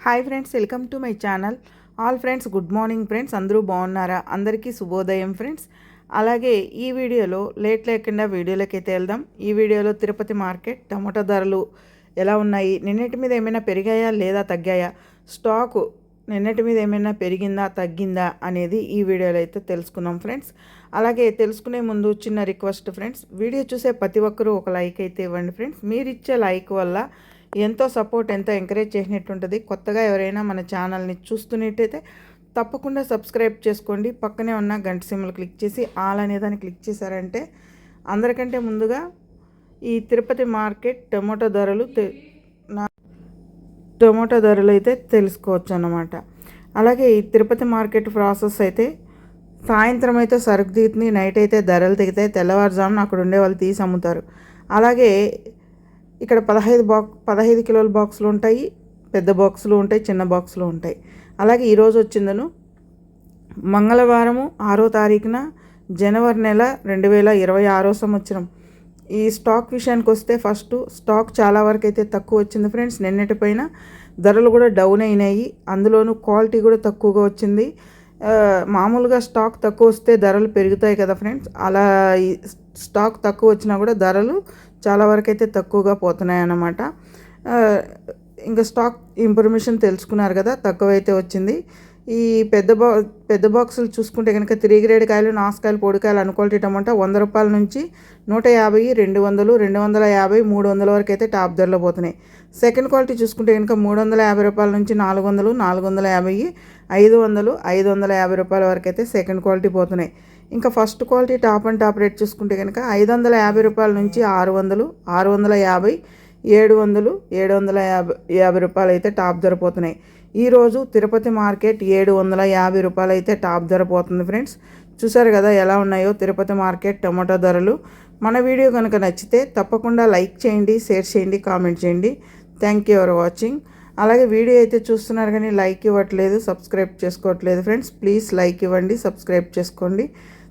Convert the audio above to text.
Hi friends welcome to my channel all friends good morning friends అందరూ బాగున్నారా? అందరికీ శుభోదయం ఫ్రెండ్స్ అలాగే ఈ వీడియోలో లేట్ లేకుండా వీడియోలోకి అయితే వెళ్దాం. ఈ వీడియోలో తిరుపతి మార్కెట్ టమాటా ధరలు ఎలా ఉన్నాయి? నిన్నటి మీద ఏమైనా పెరిగాయా లేదా తగ్గాయా? స్టాకు నిన్నటి మీద ఏమైనా పెరిగిందా తగ్గిందా అనేది ఈ వీడియోలో అయితే తెలుసుకుందాం ఫ్రెండ్స్ అలాగే తెలుసుకునే ముందు చిన్న రిక్వెస్ట్ ఫ్రెండ్స్ వీడియో చూసే ప్రతి ఒక్కరూ ఒక లైక్ అయితే ఇవ్వండి ఫ్రెండ్స్ మీరు ఇచ్చే లైక్ వల్ల ఎంతో సపోర్ట్ ఎంతో ఎంకరేజ్ చేసినట్టు ఉంటుంది కొత్తగా ఎవరైనా మన ఛానల్ని చూస్తున్నట్టయితే తప్పకుండా సబ్స్క్రైబ్ చేసుకోండి. పక్కనే ఉన్న గంట సిమ్లు క్లిక్ చేసి ఆల్ అనే దాన్ని క్లిక్ చేశారంటే అందరికంటే ముందుగా ఈ తిరుపతి మార్కెట్ టొమాటో ధరలు టొమాటో ధరలు అయితే తెలుసుకోవచ్చు అన్నమాట అలాగే ఈ తిరుపతి మార్కెట్ ప్రాసెస్ అయితే సాయంత్రం అయితే సరుకు దిగుతుంది నైట్ అయితే ధరలు దిగుతాయి తెల్లవారుజామున అక్కడ ఉండే వాళ్ళు తీసి అమ్ముతారు. అలాగే ఇక్కడ పదహైదు బాక్ పదహైదు కిలోల బాక్సులు ఉంటాయి పెద్ద బాక్సులు ఉంటాయి చిన్న బాక్సులు ఉంటాయి. అలాగే ఈరోజు వచ్చిందను మంగళవారము ఆరో తారీఖున జనవరి నెల రెండు వేల ఇరవై ఆరో సంవత్సరం. ఈ స్టాక్ విషయానికి వస్తే ఫస్ట్ స్టాక్ చాలా వరకు అయితే తక్కువ వచ్చింది ఫ్రెండ్స్ నిన్నటిపైన ధరలు కూడా డౌన్ అయినాయి. అందులోనూ క్వాలిటీ కూడా తక్కువగా వచ్చింది. మామూలుగా స్టాక్ తక్కువ వస్తే ధరలు పెరుగుతాయి కదా ఫ్రెండ్స్ అలా స్టాక్ తక్కువ వచ్చినా కూడా ధరలు చాలా వరకు అయితే తక్కువగా పోతున్నాయి అన్నమాట ఇంకా స్టాక్ ఇన్ఫర్మేషన్ తెలుసుకున్నారు కదా తక్కువైతే వచ్చింది. ఈ పెద్ద బా పెద్ద బాక్సులు చూసుకుంటే కనుక త్రీ గ్రేడ్ కాయలు నాసుకాయలు పొడికాయలు అనుకోవాలి టమాటా వంద రూపాయల నుంచి నూట యాభై రెండు వందలు రెండు వందల యాభై మూడు వందల వరకు అయితే టాప్ ధరలో పోతున్నాయి. సెకండ్ క్వాలిటీ చూసుకుంటే కనుక మూడు వందల యాభై రూపాయల నుంచి నాలుగు వందలు నాలుగు వందల యాభై ఐదు వందలు ఐదు వందల యాభై రూపాయల వరకు అయితే సెకండ్ క్వాలిటీ పోతున్నాయి. ఇంకా first quality top and top rate చూసుకుంటే కనుక ఐదు వందల యాభై రూపాయల నుంచి ఆరు వందలు ఆరు వందల యాభై ఏడు వందలు ఏడు వందల యాభై యాభై రూపాయలు అయితే టాప్ ధర పోతున్నాయి ఈరోజు తిరుపతి మార్కెట్ ఏడు వందల యాభై రూపాయలు అయితే టాప్ ధర పోతుంది ఫ్రెండ్స్. చూసారు కదా ఎలా ఉన్నాయో తిరుపతి మార్కెట్ టమాటో ధరలు. మన వీడియో కనుక నచ్చితే తప్పకుండా లైక్ చేయండి షేర్ చేయండి కామెంట్ చేయండి. థ్యాంక్ యూ ఫర్ వాచింగ్ అలాగే వీడియో అయితే చూస్తున్నారు కానీ లైక్ ఇవ్వట్లేదు సబ్స్క్రైబ్ చేసుకోవట్లేదు ఫ్రెండ్స్. ప్లీజ్ లైక్ ఇవ్వండి సబ్స్క్రైబ్ చేసుకోండి.